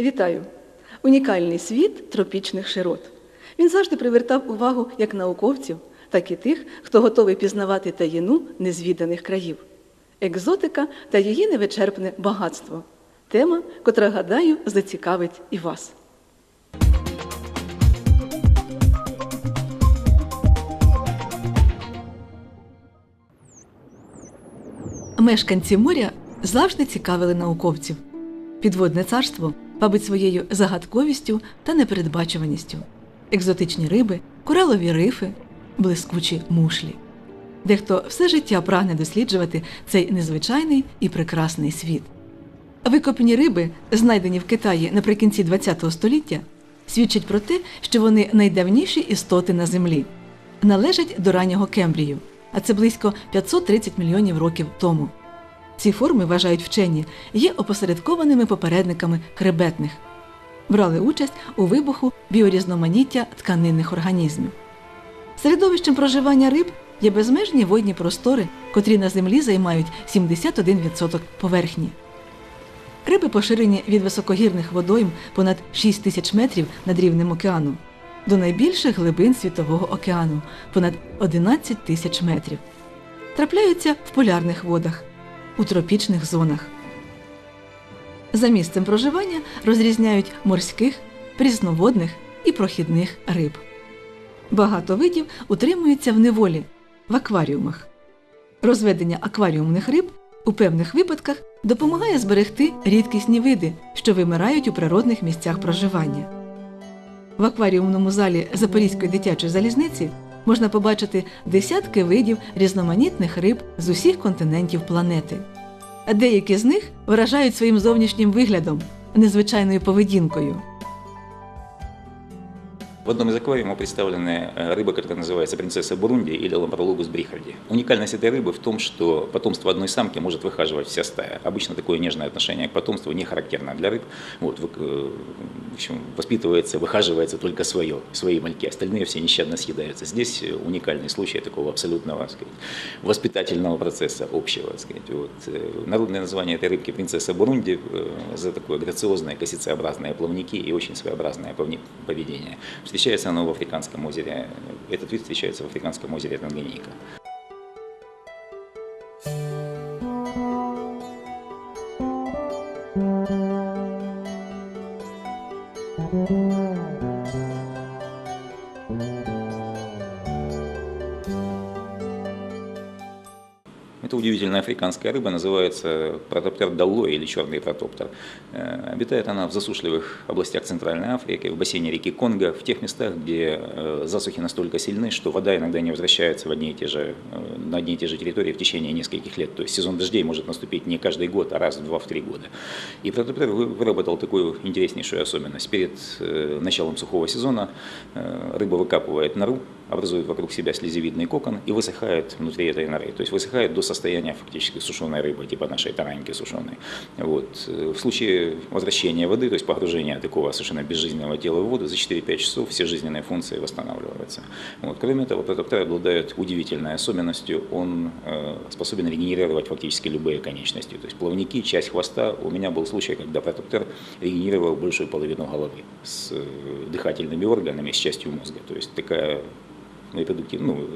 Вітаю! Унікальний світ тропічних широт. Він завжди привертав увагу як науковців, так і тих, хто готовий пізнавати таїну незвіданих країв. Екзотика та її невичерпне багатство. Тема, котра, гадаю, зацікавить і вас. Мешканці моря завжди цікавили науковців. Підводне царство вабить своєю загадковістю та непередбачуваністю. Екзотичні риби, коралові рифи, блискучі мушлі. Дехто все життя прагне досліджувати цей незвичайний і прекрасний світ. Викопні риби, знайдені в Китаї наприкінці ХХ століття, свідчать про те, що вони найдавніші істоти на землі, належать до раннього Кембрію, а це близько 530 мільйонів років тому. Ці форми, вважають вчені, є опосередкованими попередниками хребетних, брали участь у вибуху біорізноманіття тканинних організмів. Середовищем проживання риб є безмежні водні простори, котрі на землі займають 71% поверхні. Риби поширені від високогірних водойм понад 6 тисяч метрів над рівнем океану до найбільших глибин Світового океану понад 11 тисяч метрів. Трапляються в полярних водах, у тропічних зонах. За місцем проживання розрізняють морських, прісноводних і прохідних риб. Багато видів утримуються в неволі в акваріумах. Розведення акваріумних риб у певних випадках допомагає зберегти рідкісні види, що вимирають у природних місцях проживання. В акваріумному залі Запорізької дитячої залізниці можна побачити десятки видів різноманітних риб з усіх континентів планети. Деякі з них вражають своїм зовнішнім виглядом, незвичайною поведінкою. В одном из аквариумов представлены э, рыба, которая называется принцесса Бурунди или лампрологус брихарди. Уникальность этой рыбы в том, что потомство одной самки может выхаживать вся стая. Обычно такое нежное отношение к потомству не характерно для рыб. Вот, э, в общем, воспитывается, выхаживается только свое, свои мальки, остальные все нещадно съедаются. Здесь э, уникальный случай такого абсолютного так сказать, воспитательного процесса общего. так сказать. Вот. Народное название этой рыбки принцесса Бурунди за такое грациозное косицеобразные плавники и очень своеобразное поведение. Встречается оно в Африканском озере, этот вид встречается в Африканском озере Танганьика. Это удивительная африканская рыба, называется протоптер далло или черный протоптер. Э, Обитает она в засушливых областях Центральной Африки, в бассейне реки Конго, в тех местах, где э, засухи настолько сильны, что вода иногда не возвращается в одни и те же, э, на одни и те же территории в течение нескольких лет. То есть сезон дождей может наступить не каждый год, а раз в два, в три года. И протоптер вы- выработал такую интереснейшую особенность. Перед началом сухого сезона рыба выкапывает нору, образует вокруг себя слезевидный кокон и высыхает внутри этой норы. То есть высыхает до состояния фактически сушеной рыбы, типа нашей тараньки сушеной. Вот. Э, В случае возвращения воды, то есть погружения такого совершенно безжизненного тела в воду, за 4-5 часов все жизненные функции восстанавливаются. Вот. Кроме того, протоптер обладает удивительной особенностью, он э, способен регенерировать фактически любые конечности. То есть плавники, часть хвоста. У меня был случай, когда протоптер регенерировал большую половину головы с э, дыхательными органами, с частью мозга. То есть такая репродуктив- ну,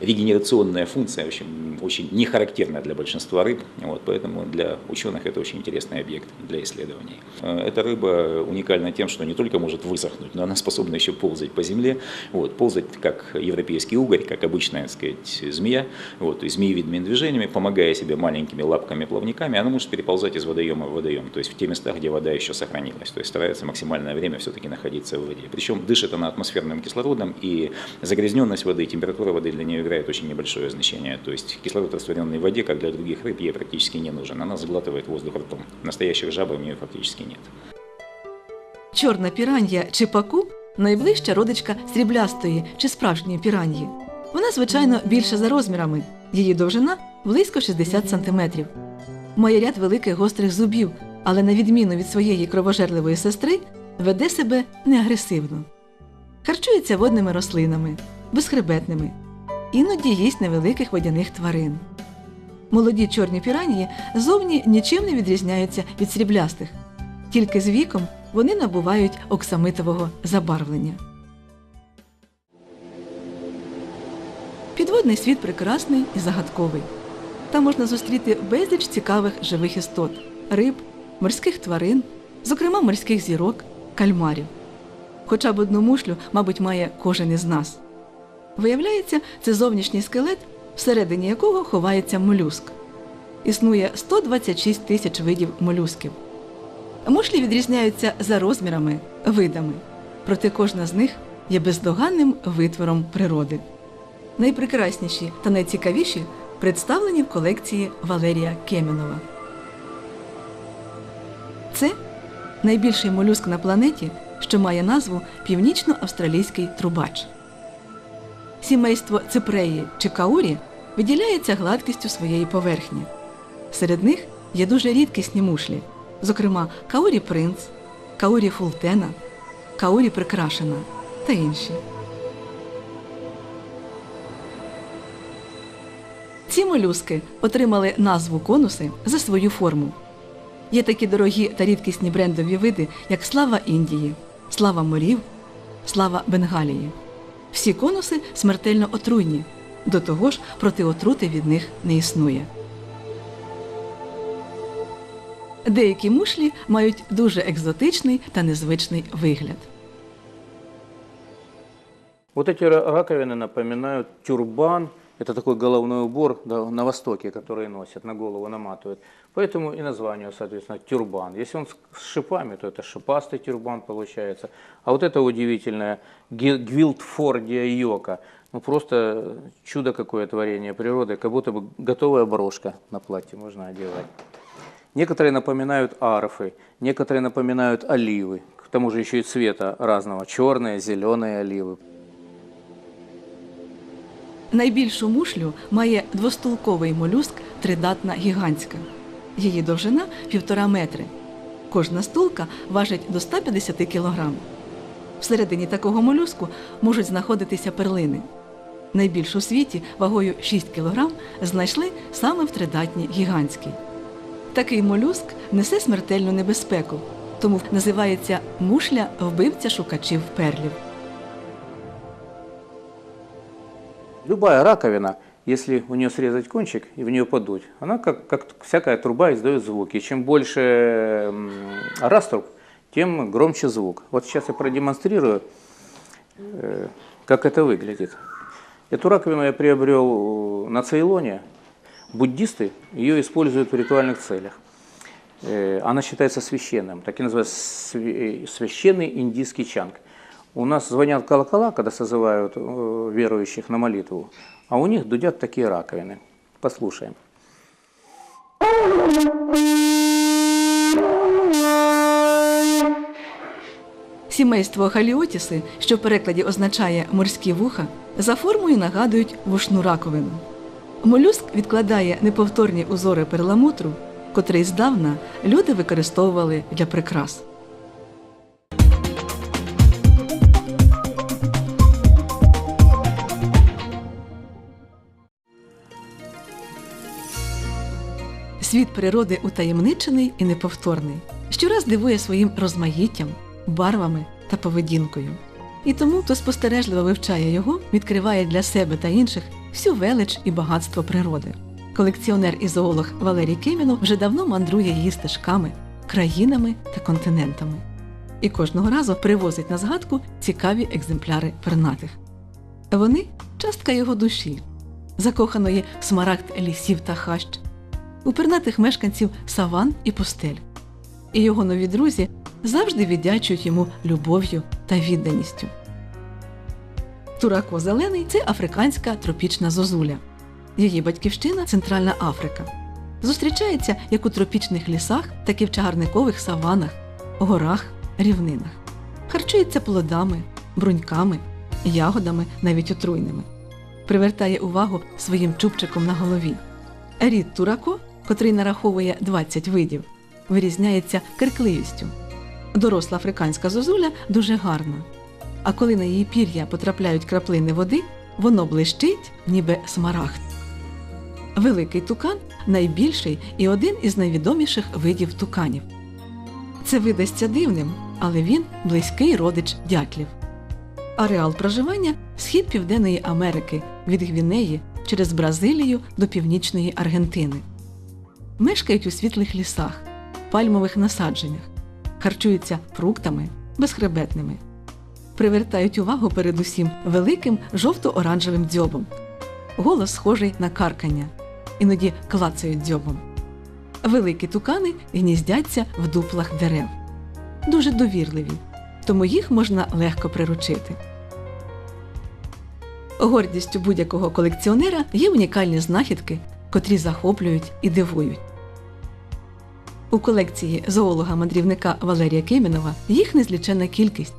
регенерационная функция в общем, очень не характерна для большинства рыб, вот, поэтому для ученых это очень интересный объект для исследований. Э, Эта рыба уникальна тем, что не только может высохнуть, но она способна еще ползать по земле, вот, ползать как европейский угорь, как обычная так сказать, змея, вот, есть змеевидными движениями, помогая себе маленькими лапками-плавниками, она может переползать из водоема в водоем, то есть в те места, где вода еще сохранилась, то есть старается максимальное время все-таки находиться в воде. Причем дышит она атмосферным кислородом, и загрязненность воды, температура воды для нее играет очень небольшое значение. То есть кислород, растворенный в воде, как для других рыб, ей практически не нужен. Она заглатывает воздух ртом. Настоящих жабр у нее фактически нет. Чорна піран'я чи паку найближча родичка сріблястої чи справжньої піран'ї. Вона, звичайно, більша за розмірами. Її довжина близько 60 см. Має ряд великих гострих зубів, але на відміну від своєї кровожерливої сестри, веде себе неагресивно. Харчується водними рослинами, безхребетними, іноді їсть невеликих водяних тварин. Молоді чорні піранії зовні нічим не відрізняються від сріблястих. Тільки з віком вони набувають оксамитового забарвлення. Підводний світ прекрасний і загадковий. Там можна зустріти безліч цікавих живих істот риб, морських тварин, зокрема морських зірок, кальмарів. Хоча б одну мушлю, мабуть, має кожен із нас. Виявляється, це зовнішній скелет, всередині якого ховається молюск. Існує 126 тисяч видів молюсків. Мушлі відрізняються за розмірами, видами, проте кожна з них є бездоганним витвором природи. Найпрекрасніші та найцікавіші представлені в колекції Валерія Кемінова. Це найбільший молюск на планеті, що має назву північно-австралійський трубач. Сімейство ципреї чи каурі виділяється гладкістю своєї поверхні. Серед них є дуже рідкісні мушлі, зокрема каурі принц, каурі фултена, каурі прикрашена та інші. Ці молюски отримали назву конуси за свою форму. Є такі дорогі та рідкісні брендові види, як слава Індії, слава морів, слава Бенгалії. Всі конуси смертельно отруйні. До того ж, проти отрути від них не існує. Деякі мушлі мають дуже екзотичний та незвичний вигляд. Вот эти ра- раковины напоминают тюрбан. Это такой головной убор да, на Востоке, который носят, на голову наматывают. Поэтому и название, соответственно, тюрбан. Если он с шипами, то это шипастый тюрбан получается. А вот это удивительное гвилдфордия йока. Ну просто чудо какое творение природы, как будто бы готовая брошка на платье можно одевать. Некоторые напоминают арфы, некоторые напоминают оливы. К тому же еще и цвета разного. Черные, зеленые оливы. Найбільшу мушлю має двостулковий молюск тридатна гігантська. Її довжина півтора метри. Кожна стулка важить до 150 кг. Всередині такого молюску можуть знаходитися перлини. Найбільшу у світі вагою 6 кг знайшли саме в тридатній гігантській. Такий молюск несе смертельну небезпеку, тому називається мушля вбивця шукачів перлів. Любая раковина, если у нее срезать кончик и в нее подуть, она как, как всякая труба издает звуки. Чем больше раструб, тем громче звук. Вот сейчас я продемонстрирую, э, как это выглядит. Эту раковину я приобрел на Цейлоне. Буддисты ее используют в ритуальных целях. Э, Она считается священным, так и называется свя- э, священный индийский чанг. У нас звонят колокола, когда созывают э, верующих на молитву, а у них дудят такие раковины. Послушаем. Сімейство халіотіси, що в перекладі означає морські вуха, за формою нагадують вушну раковину. Молюск відкладає неповторні узори перламутру, котрий здавна люди використовували для прикрас. Світ природи утаємничений і неповторний, щораз дивує своїм розмаїттям, барвами та поведінкою. І тому, хто спостережливо вивчає його, відкриває для себе та інших всю велич і багатство природи. Колекціонер і зоолог Валерій Кемінов вже давно мандрує її стежками, країнами та континентами. І кожного разу привозить на згадку цікаві екземпляри пернатих. Вони частка його душі, закоханої в смарагд лісів та хащ, у пернатих мешканців саван і пустель. І його нові друзі завжди віддячують йому любов'ю та відданістю. Турако зелений це африканська тропічна зозуля. Її батьківщина Центральна Африка. Зустрічається як у тропічних лісах, так і в чагарникових саванах, горах, рівнинах. Харчується плодами, бруньками, ягодами, навіть отруйними. Привертає увагу своїм чубчиком на голові. Рід Турако, котрий нараховує 20 видів, вирізняється киркливістю. Доросла африканська зозуля дуже гарна. А коли на її пір'я потрапляють краплини води, воно блищить, ніби смарагд. Великий тукан найбільший і один із найвідоміших видів туканів. Це видасться дивним, але він близький родич дятлів. Ареал проживання схід Південної Америки від Гвінеї через Бразилію до північної Аргентини. Мешкають у світлих лісах, пальмових насадженнях, харчуються фруктами, безхребетними. Привертають увагу передусім великим жовто-оранжевим дзьобом. Голос схожий на каркання, іноді клацають дзьобом. Великі тукани гніздяться в дуплах дерев. Дуже довірливі, тому їх можна легко приручити. Гордістю будь-якого колекціонера є унікальні знахідки, котрі захоплюють і дивують. У колекції зоолога-мандрівника Валерія Кимінова їх незліченна кількість,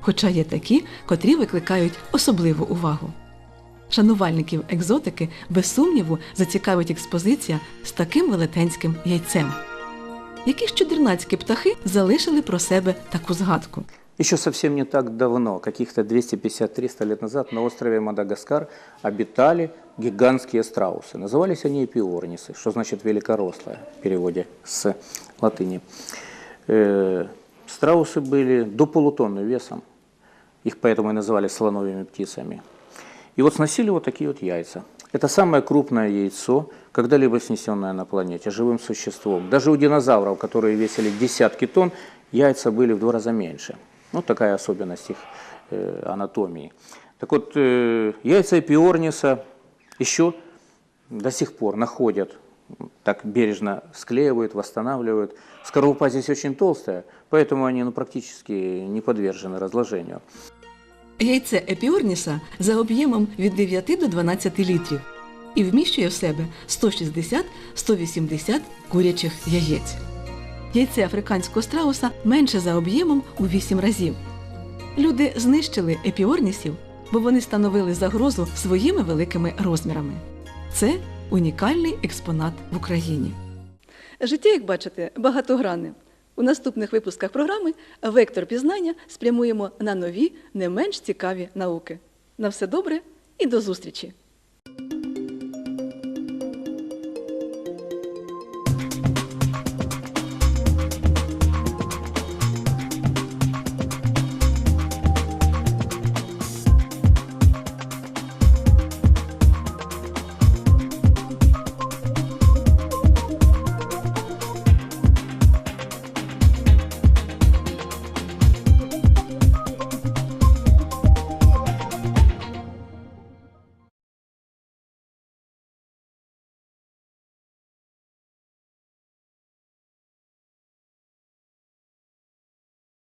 хоча є такі, котрі викликають особливу увагу. Шанувальників екзотики без сумніву зацікавить експозиція з таким велетенським яйцем. Які ж чудернацькі птахи залишили про себе таку згадку? Еще совсем не так давно, каких-то 250-300 лет назад, на острове Мадагаскар обитали гигантские страусы. Назывались они эпиорнисы, что значит великорослые в переводе с латыни. Э, Страусы были до полутонны весом, их поэтому и называли слоновыми птицами. И вот сносили вот такие вот яйца. Это самое крупное яйцо, когда-либо снесенное на планете живым существом. Даже у динозавров, которые весили десятки тонн, яйца были в два раза меньше. Ну, такая особенность их э, анатомии. Так вот, э, яйца эпиорниса еще до сих пор находят, так бережно склеивают, восстанавливают. Скорлупа здесь очень толстая, поэтому они ну, практически не подвержены разложению. Яйце епіорніса за об'ємом від 9 до 12 літрів і вміщує в себе 160-180 курячих яєць. Яйце африканського страуса менше за об'ємом у 8 разів. Люди знищили епіорнісів, бо вони становили загрозу своїми великими розмірами. Це унікальний експонат в Україні. Життя, як бачите, багатогранне. У наступних випусках програми Вектор пізнання спрямуємо на нові, не менш цікаві науки. На все добре і до зустрічі!